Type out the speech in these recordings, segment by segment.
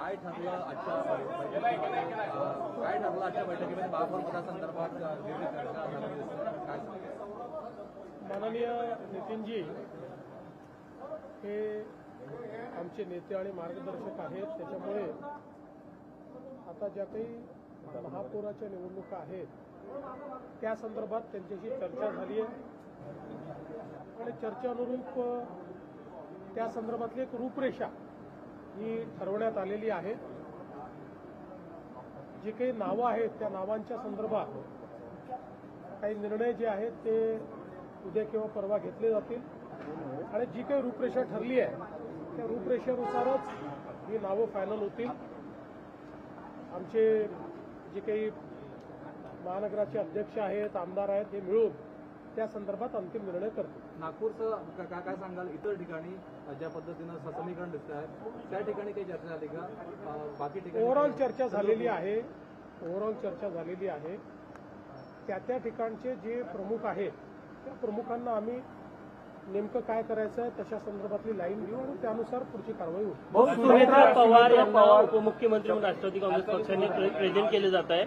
काय ठरलं आजच्या बैठकीमध्ये? काय ठरलं आजच्या बैठकीमध्ये? महापौर पदासंदर्भात माननीय नितीनजी हे आमचे नेते आणि मार्गदर्शक आहेत. त्याच्यामुळे आता ज्या काही महापौराच्या निवडणुका आहेत त्या संदर्भात त्यांच्याशी चर्चा झाली आहे. आणि चर्चानुरूप त्या संदर्भातली एक रूपरेषा ही ठरवण्यात आलेली आहे जी काही नावं आहेत त्या नावांच्या संदर्भात काही निर्णय जे आहेत ते उद्या किंवा परवा घेतले जातील. आणि जी काही रूपरेषा ठरली आहे त्या रूपरेषेनुसारच ही नावं फायनल होतील. आमचे जे काही महानगराचे अध्यक्ष आहेत आमदार आहेत हे मिळून त्या संदर्भात अंतिम निर्णय करतील नागपूरचं का- का- काय सांगाल? इतर ठिकाणी ज्या पद्धतीनं स- समीकरण दिसत आहे त्या ठिकाणी काही चर्चा झाली का? बाकी ठिकाणी ओव्हरऑल चर्चा झालेली आहे. ओव्हरऑल चर्चा झालेली आहे. त्या त्या ठिकाणचे जे प्रमुख आहेत त्या प्रमुखांना आम्ही नेमकं काय करायचं आहे तशा संदर्भातली लाईन घेऊ आणि त्यानुसार पुढची कारवाई होईल. सुनेत्रा पवार यांना उपमुख्यमंत्री म्हणून राष्ट्रवादी काँग्रेस पक्षाने प्रे- प्रेझेंट केले जात आहे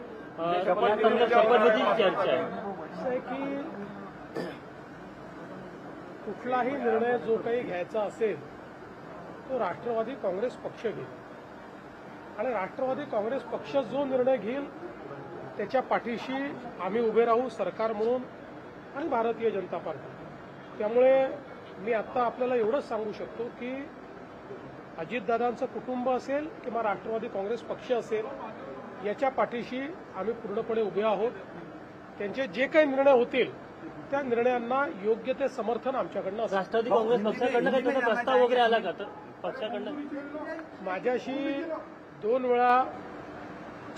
शपथविधीची चर्चा आहे. असं आहे की कुठलाही निर्णय जो काही घ्यायचा असेल तो राष्ट्रवादी काँग्रेस पक्ष घेईल. आणि राष्ट्रवादी काँग्रेस पक्ष जो निर्णय घेईल त्याच्या पाठीशी आम्ही उभे राहू सरकार म्हणून आणि भारतीय जनता पार्टी. त्यामुळे मी आत्ता आपल्याला एवढंच सांगू शकतो की अजितदादांचं कुटुंब असेल किंवा राष्ट्रवादी काँग्रेस पक्ष असेल याच्या पाठीशी आम्ही पूर्णपणे उभे आहोत. त्यांचे जे काही निर्णय होतील त्या निर्णयांना योग्य ते समर्थन आमच्याकडनं राष्ट्रवादी काँग्रेस पक्षाकडनं काही तसा प्रस्ताव वगैरे आला का? तर पक्षाकडनं? माझ्याशी दोन वेळा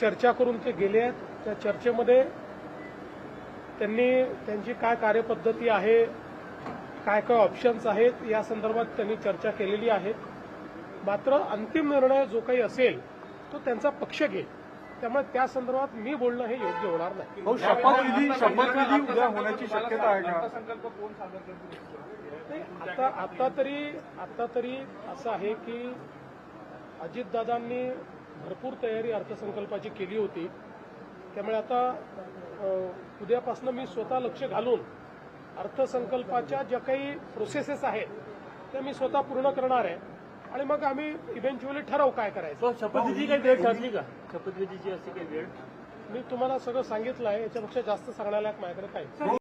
चर्चा करून ते गेले आहेत. त्या चर्चेमध्ये त्यांनी त्यांची काय कार्यपद्धती आहे काय काय ऑप्शन्स आहेत या संदर्भात त्यांनी चर्चा केलेली आहे. मात्र अंतिम निर्णय जो काही असेल तो त्यांचा पक्ष घेईल. त्यामुळे त्या संदर्भात मी बोलणं हे योग्य होणार नाही. भाऊ शपथविधी शपथविधी उद्या होण्याची शक्यता आहे का? नाही, आता आता तरी आता तरी असं आहे की अजितदादांनी भरपूर तयारी अर्थसंकल्पाची केली होती. त्यामुळे आता अ, उद्यापासून मी स्वतः लक्ष घालून अर्थसंकल्पाच्या ज्या काही प्रोसेसेस आहेत त्या मी स्वतः पूर्ण करणार आहे. आणि मग आम्ही इव्हेंच्युअली ठरवू काय करायचं. तो शपथविधी काही वेळ ठरली का? शपथविधीची अशी काही वेळ? मी तुम्हाला सगळं सांगितलं आहे याच्यापेक्षा जास्त सांगण्यालायक माझ्याकडे काही